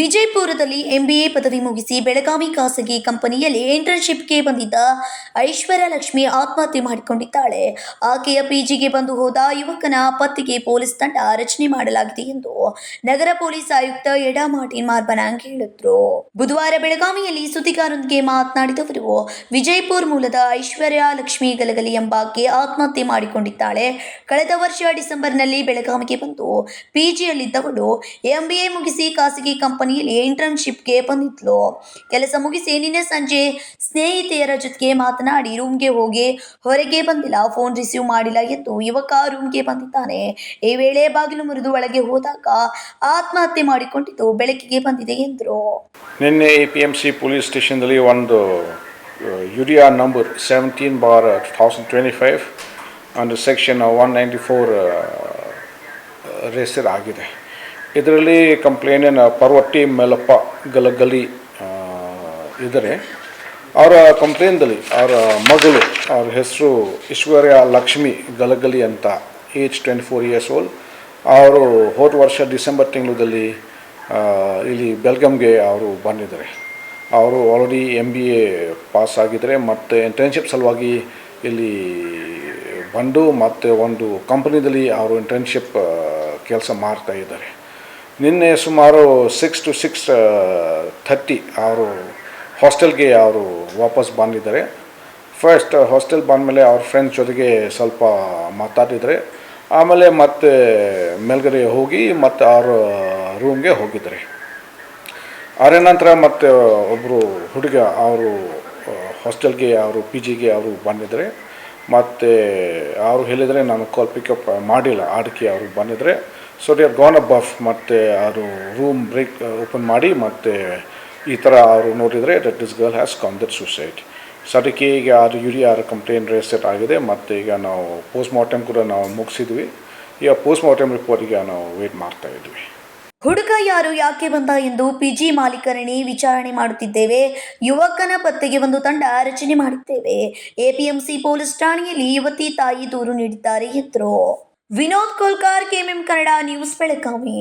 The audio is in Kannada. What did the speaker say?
ತಿಂಗಳೊಂದರಲ್ಲಿ ಎಂಬಿಎ ಪದವಿ ಮುಗಿಸಿ ಬೆಳಗಾವಿ ಖಾಸಗಿ ಕಂಪನಿಯಲ್ಲಿ ಇಂಟರ್ನ್ಶಿಪ್ಗೆ ಬಂದಿದ್ದ ಐಶ್ವರ್ಯ ಲಕ್ಷ್ಮಿ ಆತ್ಮಹತ್ಯೆ ಮಾಡಿಕೊಂಡಿದ್ದಾಳೆ. ಆಕೆಯ ಪಿಜಿಗೆ ಬಂದು ಹೋದ ಯುವಕನ ಪತ್ತೆಗೆ ಪೊಲೀಸ್ ತಂಡ ರಚನೆ ಮಾಡಲಾಗಿದೆ ಎಂದು ನಗರ ಪೊಲೀಸ್ ಆಯುಕ್ತ ಎಡಾ ಮಾರ್ಟಿನ್ ಮಾರ್ಬನಾಂಗ್ ಹೇಳಿದ್ರು. ಬುಧವಾರ ಬೆಳಗಾವಿಯಲ್ಲಿ ಸುದ್ದಿಗಾರರೊಂದಿಗೆ ಮಾತನಾಡಿದವರು, ವಿಜಯಪುರ ಮೂಲದ ಐಶ್ವರ್ಯ ಲಕ್ಷ್ಮಿ ಗಲಗಲಿ ಎಂಬಾಕೆ ಆತ್ಮಹತ್ಯೆ ಮಾಡಿಕೊಂಡಿದ್ದಾಳೆ. ಕಳೆದ ವರ್ಷ ಡಿಸೆಂಬರ್ನಲ್ಲಿ ಬೆಳಗಾವಿಗೆ ಬಂದು ಪಿಜಿಯಲ್ಲಿದ್ದವಳು. ಎಂಬಿಎ ಮುಗಿಸಿ ಖಾಸಗಿ ಕಂಪನಿಯಲ್ಲಿ ಇಂಟರ್ನ್ಶಿಪ್ಗೆ ಬಂದಿದ್ಲು. ಕೆಲಸ ಮುಗಿಸಿ ನಿನ್ನೆ ಸಂಜೆ ಸ್ನೇಹಿತೆಯರ ಜೊತೆಗೆ ಮಾತನಾಡಿ ರೂಮ್ಗೆ ಹೋಗಿ ಹೊರಗೆ ಬಂದಿಲ್ಲ ಫೋನ್ ರಿಸೀವ್ ಮಾಡಿಲ್ಲ ಎಂದು ಯುವಕ ರೂಮ್ಗೆ ಬಂದಿದ್ದಾನೆ. ಈ ವೇಳೆ ಬಾಗಿಲು ಮುರಿದು ಒಳಗೆ ಹೋದಾಗ ಆತ್ಮಹತ್ಯೆ ಮಾಡಿಕೊಂಡಿದ್ದು ಬೆಳಕಿಗೆ ಬಂದಿದೆ ಎಂದರು. ನಿನ್ನೆ A P M C police ಸ್ಟೇಷನ್ದಲ್ಲಿ ಒಂದು urea number seventeen bar two thousand twenty five under section one ninety four racer ಆಗಿದೆ. ಇದರಲ್ಲಿ ಕಂಪ್ಲೇನಿನ ಪರ್ವಟ್ಟಿ ಮೆಲಪ್ಪ ಗಲಗಲಿ ಇದ್ದಾರೆ ಅವರ ಕಂಪ್ಲೇನ್ದಲ್ಲಿ ಅವರ ಮಗಳು, ಅವ್ರ ಹೆಸರು ಈಶ್ವರ್ಯ ಲಕ್ಷ್ಮಿ ಗಲಗಲಿ ಅಂತ age twenty four years old ಅವರು ಹೋದ ವರ್ಷ ಡಿಸೆಂಬರ್ ತಿಂಗಳಲ್ಲಿ ಇಲ್ಲಿ ಬೆಲ್ಗಮ್ಗೆ ಅವರು ಬಂದಿದ್ದಾರೆ. ಅವರು already M B A pass ಆಗಿದ್ದಾರೆ ಮತ್ತು ಇಂಟರ್ನ್ಶಿಪ್ ಸಲುವಾಗಿ ಇಲ್ಲಿ ಬಂದು ಮತ್ತು ಒಂದು ಕಂಪನಿದಲ್ಲಿ ಅವರು ಇಂಟರ್ನ್ಶಿಪ್ ಕೆಲಸ ಮಾಡ್ತಾ ಇದ್ದಾರೆ. ನಿನ್ನೆ ಸುಮಾರು ಸಿಕ್ಸ್ ಟು ಸಿಕ್ಸ್ ಥರ್ಟಿ ಅವರು ಹಾಸ್ಟೆಲ್ಗೆ ಅವರು ವಾಪಸ್ ಬಂದಿದ್ದಾರೆ. ಫಸ್ಟ್ ಹಾಸ್ಟೆಲ್ ಬಂದಮೇಲೆ ಅವ್ರ ಫ್ರೆಂಡ್ಸ್ ಜೊತೆಗೆ ಸ್ವಲ್ಪ ಮಾತಾಡಿದರೆ, ಆಮೇಲೆ ಮತ್ತೆ ಮೇಲ್ಗಡೆ ಹೋಗಿ ಮತ್ತು ಅವ್ರ ರೂಮ್ಗೆ ಹೋಗಿದ್ದಾರೆ. ಅರೆ ನಂತರ ಮತ್ತೆ ಒಬ್ಬರು ಹುಡುಗ ಅವರು ಹಾಸ್ಟೆಲ್ಗೆ ಅವರು ಪಿ ಜಿಗೆ ಅವರು ಬಂದಿದ್ದಾರೆ. ಮತ್ತು ಅವರು ಹೇಳಿದರೆ ನಾನು ಕಾಲ್ ಪಿಕಪ್ ಮಾಡಿಲ್ಲ ಅದಕ್ಕೆ ಅವರು ಬಂದಿದ್ದಾರೆ. So they are gone above buff ಮತ್ತು ಅವರು ರೂಮ್ ಬ್ರೇಕ್ ಓಪನ್ ಮಾಡಿ ಮತ್ತು ಈ ಥರ ಅವರು ನೋಡಿದರೆ that this girl has committed suicide so ಅದಕ್ಕೆ ಈಗ ಅದು ಯೂರಿಯಾ ಕಂಪ್ಲೇಂಟ್ ರಿಜಿಸ್ಟರ್ ಆಗಿದೆ. ಮತ್ತು ಈಗ ನಾವು ಪೋಸ್ಟ್ ಮಾರ್ಟಮ್ ಕೂಡ ನಾವು ಮುಗಿಸಿದ್ವಿ. ಈಗ ಪೋಸ್ಟ್ ಮಾರ್ಟಮ್ ರಿಪೋರ್ಟಿಗೆ ನಾವು ವೇಟ್ ಮಾಡ್ತಾ ಇದ್ವಿ. ಹುಡುಗ ಯಾರು, ಯಾಕೆ ಬಂದ ಎಂದು ಪಿಜಿ ಮಾಲೀಕರಣಿ ವಿಚಾರಣೆ ಮಾಡುತ್ತಿದ್ದೇವೆ. ಯುವಕನ ಪತ್ತೆಗೆ ಒಂದು ತಂಡ ರಚನೆ ಮಾಡಿದ್ದೇವೆ. ಎಪಿಎಂಸಿ ಪೊಲೀಸ್ ಠಾಣೆಯಲ್ಲಿ ಯುವತಿ ತಾಯಿ ದೂರು ನೀಡಿದ್ದಾರೆ. ಎಂದರು Vinod Kolkar KMM Kannada news Belagavi